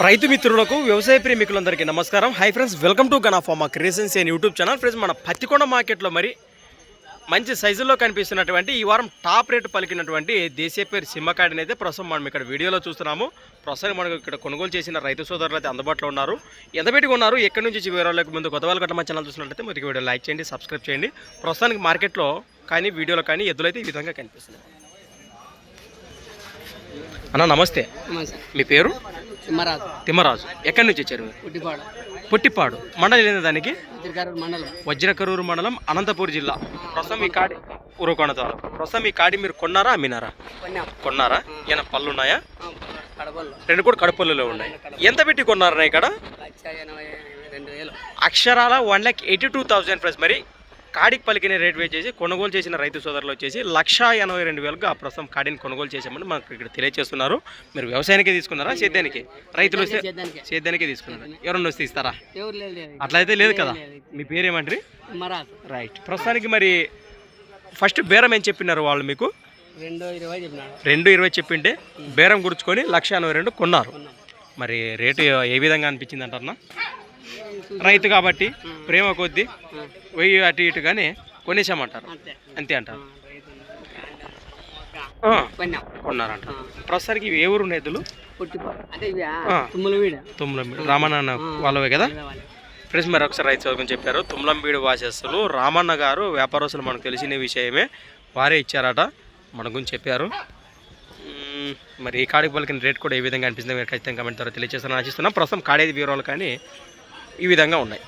రైతు మిత్రులకు వ్యవసాయ ప్రేమికులందరికీ నమస్కారం. Hi friends welcome to Gana creations and YouTube channel friends మన పత్తికొండ మార్కెట్లో మరి మంచి సైజుల్లో కనిపిస్తున్నటువంటి ఈ వారం టాప్ రేటు పలికినటువంటి దేశీయ పేరు సింహకాడిని అయితే ప్రస్తుతం మనం ఇక్కడ వీడియోలో చూస్తున్నాము. ప్రస్తుతం మనకు ఇక్కడ కొనుగోలు చేసిన రైతు సోదరులు అయితే అందుబాటులో ఉన్నారు. ఎంత ఉన్నారు ఎక్కడి నుంచి వివరాలకు ముందు కొత్త వాళ్ళు గట్ట ఛానల్ చూసినట్లయితే మీరు వీడియో లైక్ చేయండి సబ్స్క్రైబ్ చేయండి. ప్రస్తుతానికి మార్కెట్లో కానీ వీడియోలో కానీ ఎద్దులైతే ఈ విధంగా కనిపిస్తున్నాయి. అన్న నమస్తే. మీ పేరు? సింహరాజు తిమ్మరాజు. ఎక్కడి నుంచి వచ్చారు? పుట్టిపాడు. పుట్టిపాడు. మండలం ఏంది దానికి? వజ్రకరూరు మండలం అనంతపూర్ జిల్లా. ప్రస్తుతం ఈ కాడి ఉరుకొండ తాలూకు ప్రస్తుతం ఈ కాడి మీరు కొన్నారా అమ్మినారా? కొన్నాం. కొన్నారా? ఏమైనా పళ్ళు ఉన్నాయా రెండు కూడా కడుపులలో ఉన్నాయి. ఎంత పెట్టి కొన్నారా ఇక్కడ? అక్షరాల one lakh eighty two thousand price మరి కాడికి పలికిన రేట్ వచ్చేసి కొనుగోలు చేసిన రైతు సోదరులు వచ్చేసి లక్ష ఎనభై రెండు వేలకు ఆ ప్రస్తుతం కాడిని కొనుగోలు చేసామని మనకు ఇక్కడ తెలియజేస్తున్నారు మీరు వ్యవసాయానికి తీసుకున్నారా సేద్యానికి? రైతులు వస్తే సేద్యానికి తీసుకున్నారు. ఎవరన్నా వస్తే ఇస్తారా? అట్లయితే లేదు కదా? మీ పేరేమంటారు రైట్. ప్రస్తుతానికి మరి ఫస్ట్ బేరం ఏం చెప్పినారు వాళ్ళు మీకు? రెండు ఇరవై చెప్పింటే బేరం గుర్చుకొని లక్ష ఎనభై రెండు కొన్నారు. కొన్నాం. మరి రేటు ఏ విధంగా అనిపించింది అంటారా రైతు కాబట్టి ప్రేమ కొద్దీ వెయ్యి అటు ఇటుగానే కొనేసామంటారు. అంతే. అంటారు. కొన్నారంట. ప్రస్తుతానికి ఇవి ఏ ఊరు ఎద్దులు పుట్టిపాడు అంటే ఇవి ఆ. తుమ్మల తుమ్లం రామన్న వాళ్ళవే కదా? ఫ్రెండ్స్ మరి ఒకసారి రైతు చదువుకొని చెప్పారు. తుమ్లంబీడు వాసస్సులు రామన్న గారు వ్యాపారస్తులు మనకు తెలిసిన విషయమే వారే ఇచ్చారట. మన గురించి చెప్పారు. మరి ఈ కాడికి పలికిన రేట్ కూడా ఏ విధంగా అనిపిస్తుంది మీరు ఖచ్చితంగా కమెంట్ ద్వారా తెలియజేస్తారని ఆశిస్తున్నాం. ప్రస్తుతం కాడేది వివరాలు కానీ ఈ విధంగా ఉన్నాయి.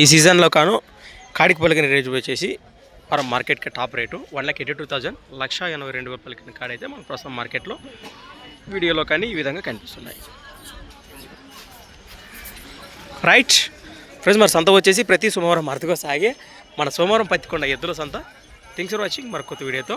ఈ సీజన్లో కాను కాడికి పలికిన రేటు వచ్చేసి మనం మార్కెట్కి top rate one lakh eighty two thousand లక్ష ఎనభై రెండు వేలు పలికిన కాడ అయితే మనకు ప్రస్తుతం మార్కెట్లో వీడియోలో కానీ ఈ విధంగా కనిపిస్తున్నాయి. రైట్ ఫ్రెండ్స్ మరి సంత వచ్చేసి ప్రతి సోమవారం అరుదుగా సాగే. మన సోమవారం పత్తికొండ ఎద్దుల సంత. Things for watching. మరి కొత్త వీడియోతో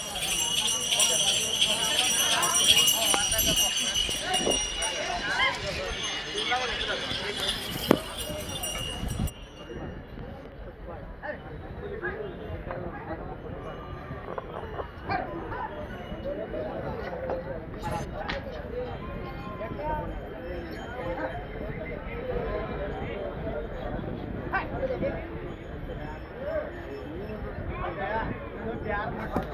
Yeah.